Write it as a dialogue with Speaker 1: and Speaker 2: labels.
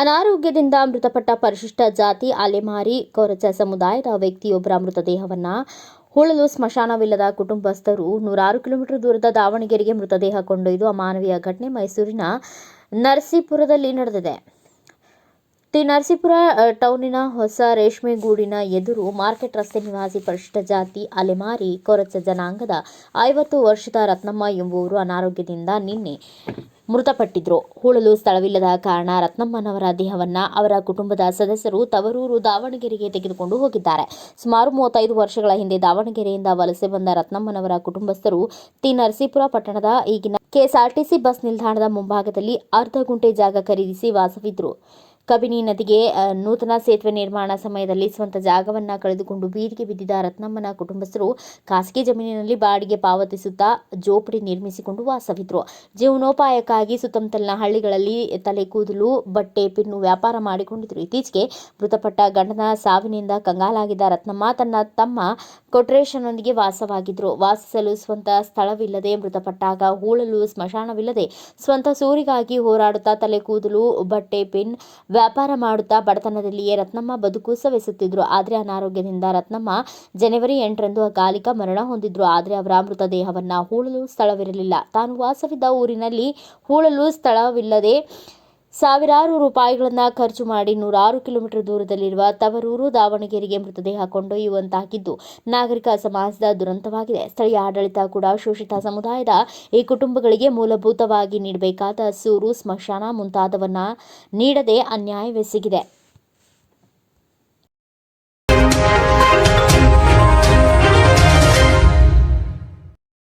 Speaker 1: ಅನಾರೋಗ್ಯದಿಂದ ಮೃತಪಟ್ಟ ಪರಿಶಿಷ್ಟ ಜಾತಿ ಅಲೆಮಾರಿ ಕೊರಚ ಸಮುದಾಯದ ವ್ಯಕ್ತಿಯೊಬ್ಬರ ಮೃತದೇಹವನ್ನ ಹೂಳಲು ಸ್ಮಶಾನವಿಲ್ಲದ ಕುಟುಂಬಸ್ಥರು ನೂರಾರು ಕಿಲೋಮೀಟರ್ ದೂರದ ದಾವಣಗೆರೆಗೆ ಮೃತದೇಹ ಕೊಂಡೊಯ್ದು ಅಮಾನವೀಯ ಘಟನೆ ಮೈಸೂರಿನ ನರಸೀಪುರದಲ್ಲಿ ನಡೆದಿದೆ. ಟಿ ನರಸೀಪುರ ಟೌನಿನ ಹೊಸ ರೇಷ್ಮೆಗೂಡಿನ ಎದುರು ಮಾರ್ಕೆಟ್ ರಸ್ತೆ ನಿವಾಸಿ ಪರಿಶಿಷ್ಟ ಜಾತಿ ಅಲೆಮಾರಿ ಕೊರಚ ಜನಾಂಗದ ಐವತ್ತು ವರ್ಷದ ರತ್ನಮ್ಮ ಎಂಬುವರು ಅನಾರೋಗ್ಯದಿಂದ ನಿನ್ನೆ ಮೃತಪಟ್ಟಿದ್ರು. ಹೂಳಲು ಸ್ಥಳವಿಲ್ಲದ ಕಾರಣ ರತ್ನಮ್ಮನವರ ದೇಹವನ್ನ ಅವರ ಕುಟುಂಬದ ಸದಸ್ಯರು ತವರೂರು ದಾವಣಗೆರೆಗೆ ತೆಗೆದುಕೊಂಡು ಹೋಗಿದ್ದಾರೆ. ಸುಮಾರು ಮೂವತ್ತೈದು ವರ್ಷಗಳ ಹಿಂದೆ ದಾವಣಗೆರೆಯಿಂದ ವಲಸೆ ಬಂದ ರತ್ನಮ್ಮನವರ ಕುಟುಂಬಸ್ಥರು ತಿ ನರಸೀಪುರ ಪಟ್ಟಣದ ಈಗಿನ ಕೆಎಸ್ಆರ್ಟಿಸಿ ಬಸ್ ನಿಲ್ದಾಣದ ಮುಂಭಾಗದಲ್ಲಿ ಅರ್ಧ ಗುಂಟೆ ಜಾಗ ಖರೀದಿಸಿ ವಾಸವಿದ್ರು. ಕಬಿನಿ ನದಿಗೆ ನೂತನ ಸೇತುವೆ ನಿರ್ಮಾಣ ಸಮಯದಲ್ಲಿ ಸ್ವಂತ ಜಾಗವನ್ನ ಕಳೆದುಕೊಂಡು ಬೀದಿಗೆ ಬಿದ್ದಿದ್ದ ರತ್ನಮ್ಮನ ಕುಟುಂಬಸ್ಥರು ಖಾಸಗಿ ಜಮೀನಿನಲ್ಲಿ ಬಾಡಿಗೆ ಪಾವತಿಸುತ್ತಾ ಜೋಪಡಿ ನಿರ್ಮಿಸಿಕೊಂಡು ವಾಸವಿದ್ರು. ಜೀವನೋಪಾಯಕ್ಕಾಗಿ ಸುತ್ತಮುತ್ತಲಿನ ಹಳ್ಳಿಗಳಲ್ಲಿ ತಲೆ ಕೂದಲು, ಬಟ್ಟೆ, ಪಿನ್ನು ವ್ಯಾಪಾರ ಮಾಡಿಕೊಂಡಿದ್ರು. ಇತ್ತೀಚೆಗೆ ಮೃತಪಟ್ಟ ಗಂಡನ ಸಾವಿನಿಂದ ಕಂಗಾಲಾಗಿದ್ದ ರತ್ನಮ್ಮ ತನ್ನ ತಮ್ಮ ಕೊಟ್ರೇಶನೊಂದಿಗೆ ವಾಸವಾಗಿದ್ರು. ವಾಸಿಸಲು ಸ್ವಂತ ಸ್ಥಳವಿಲ್ಲದೆ ಮೃತಪಟ್ಟಾಗ ಹೂಳಲು ಸ್ಮಶಾನವಿಲ್ಲದೆ ಸ್ವಂತ ಸೂರಿಗಾಗಿ ಹೋರಾಡುತ್ತಾ ತಲೆ ಕೂದಲು, ಬಟ್ಟೆ, ಪಿನ್ ವ್ಯಾಪಾರ ಮಾಡುತ್ತಾ ಬಡತನದಲ್ಲಿಯೇ ರತ್ನಮ್ಮ ಬದುಕು ಸವೆಸುತ್ತಿದ್ರು. ಆದರೆ ಅನಾರೋಗ್ಯದಿಂದ ರತ್ನಮ್ಮ ಜನವರಿ ಎಂಟರಂದು ಅಕಾಲಿಕ ಮರಣ ಹೊಂದಿದ್ರು. ಆದರೆ ಅವರ ಮೃತದೇಹವನ್ನ ಹೂಳಲು ಸ್ಥಳವಿರಲಿಲ್ಲ. ತಾನು ವಾಸವಿದ್ದ ಊರಿನಲ್ಲಿ ಹೂಳಲು ಸ್ಥಳವಿಲ್ಲದೆ ಸಾವಿರಾರು ರೂಪಾಯಿಗಳನ್ನು ಖರ್ಚು ಮಾಡಿ ನೂರಾರು ಕಿಲೋಮೀಟರ್ ದೂರದಲ್ಲಿರುವ ತವರೂರು ದಾವಣಗೆರೆಗೆ ಮೃತದೇಹ ಕೊಂಡೊಯ್ಯುವಂತಾಗಿದ್ದು, ನಾಗರಿಕ ಸಮಾಜದ ದುರಂತವಾಗಿದೆ. ಸ್ಥಳೀಯ ಆಡಳಿತ ಕೂಡ ಶೋಷಿತ ಸಮುದಾಯದ ಈ ಕುಟುಂಬಗಳಿಗೆ ಮೂಲಭೂತವಾಗಿ ನೀಡಬೇಕಾದ ಸೂರು, ಸ್ಮಶಾನ ಮುಂತಾದವನ್ನ ನೀಡದೆ ಅನ್ಯಾಯವೆಸಗಿದೆ.